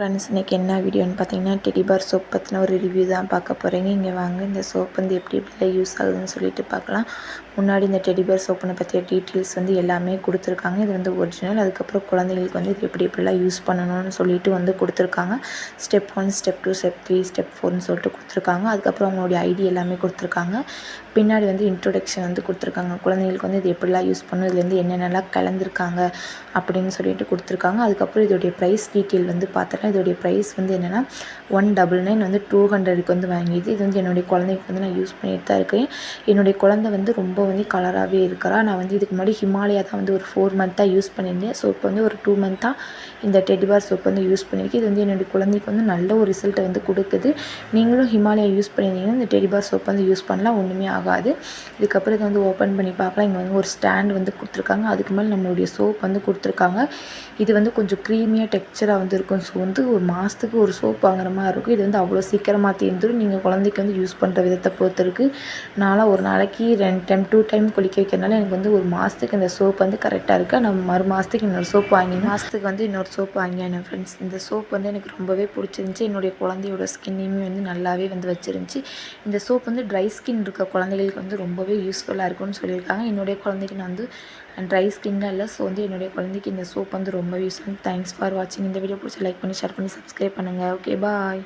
Friends இன்றைக்கி என்ன வீடியோன்னு பார்த்தீங்கன்னா டெடி பார் சோப் பற்றின ஒரு ரிவ்யூ தான் பார்க்க போகிறீங்க இங்கே வாங்க இந்த சோப் வந்து எப்படி எப்படிலாம் யூஸ் ஆகுதுன்னு சொல்லிட்டு பார்க்கலாம். முன்னாடி இந்த டெடி பார் சோப்பினை பற்றிய டீட்டெயில்ஸ் வந்து எல்லாமே கொடுத்துருக்காங்க. இது வந்து ஒரிஜினல் அதுக்கப்புறம் குழந்தைங்களுக்கு வந்து இது எப்படி எப்படிலாம் யூஸ் பண்ணணும்னு சொல்லிட்டு வந்து கொடுத்துருக்காங்க. Step one step two step three step ஃபோர்னு சொல்லிட்டு கொடுத்துருக்காங்க. அதுக்கப்புறம் அவங்களுடைய ஐடி எல்லாமே கொடுத்துருக்காங்க. பின்னாடி வந்து இன்ட்ரொடக்ஷன் வந்து கொடுத்துருக்காங்க. குழந்தைங்களுக்கு வந்து இது எப்படிலாம் யூஸ் பண்ணணும் இதுலேருந்து என்னென்னலாம் கலந்துருக்காங்க அப்படின்னு சொல்லிட்டு கொடுத்துருக்காங்க. அதுக்கப்புறம் இதோடைய ப்ரைஸ் டீட்டெயில் வந்து பார்த்தோன்னா இதோடைய ப்ரைஸ் வந்து என்னென்னா ஒன் டபுள் நைன் வந்து டூ ஹண்ட்ரடுக்கு வந்து வாங்கியது. இது வந்து என்னுடைய குழந்தைக்கு வந்து நான் யூஸ் பண்ணிட்டு தான் இருக்கேன். என்னுடைய குழந்தை வந்து ரொம்ப வந்து கலராகவே இருக்கிறா. நான் வந்து இதுக்கு முன்னாடி ஹிமாலயா தான் வந்து ஒரு ஃபோர் மந்த்தாக யூஸ் பண்ணியிருந்தேன். ஸோ இப்போ வந்து ஒரு டூ மந்த்தாக இந்த டெடிபார் சோப் வந்து யூஸ் பண்ணியிருக்கேன். இது வந்து என்னுடைய குழந்தைக்கு வந்து நல்ல ஒரு ரிசல்ட்டை வந்து கொடுக்குது. நீங்களும் ஹிமாலயா யூஸ் பண்ணியிருந்தீங்கன்னா இந்த டெடிபார் சோப் வந்து யூஸ் பண்ணலாம். ஒன்றுமே ஆகாது. இதுக்கப்புறம் இதை வந்து ஓப்பன் பண்ணி பார்க்கலாம். இங்கே வந்து ஒரு ஸ்டாண்ட் வந்து கொடுத்துருக்காங்க. அதுக்கு மேலே நம்மளுடைய சோப் வந்து கொடுத்துருக்காங்க. இது வந்து கொஞ்சம் க்ரீமியாக டெக்ஸ்சராக வந்து இருக்கும். ஸோ வந்து ஒரு மாதத்துக்கு ஒரு சோப் வாங்குற மாதிரி இருக்கும். இது வந்து அவ்வளோ சீக்கிரமாக தீர்ந்துடும் நீங்கள் குழந்தைக்கு வந்து யூஸ் பண்ணுற விதத்தை பொறுத்து இருக்குது நான்லாம் ஒரு நாளைக்கு ரெண்டு டைம் டூ டைம் குளிக்க வைக்கிறதுனால எனக்கு வந்து ஒரு மாதத்துக்கு இந்த சோப் வந்து கரெக்டாக இருக்குது நம்ம மறு மாதத்துக்கு இன்னொரு சோப் வாங்கி மாதத்துக்கு வந்து இன்னொரு சோப் வாங்கினேன் ஃப்ரெண்ட்ஸ் இந்த சோப் வந்து எனக்கு ரொம்பவே பிடிச்சிருந்துச்சி. என்னுடைய குழந்தையோட ஸ்கின்னையுமே வந்து நல்லாவே வந்து வச்சிருந்துச்சி. இந்த சோப் வந்து ட்ரை ஸ்கின் இருக்க குழந்தைகளுக்கு வந்து ரொம்பவே யூஸ்ஃபுல்லாக இருக்கும்னு சொல்லியிருக்காங்க. என்னுடைய குழந்தைக்கு நான் வந்து ட்ரை ஸ்கின்லாம் இல்லை. ஸோ வந்து என்னுடைய குழந்தைக்கு இந்த சோப் வந்து ரொம்ப யூஸ் தேங்க்ஸ் ஃபார் வாட்சிங் இந்த வீடியோ பிடிச்சி லைக் பண்ணி ஷேர் பண்ணி சப்ஸ்கிரைப் பண்ணுங்கள் ஓகே பாய்.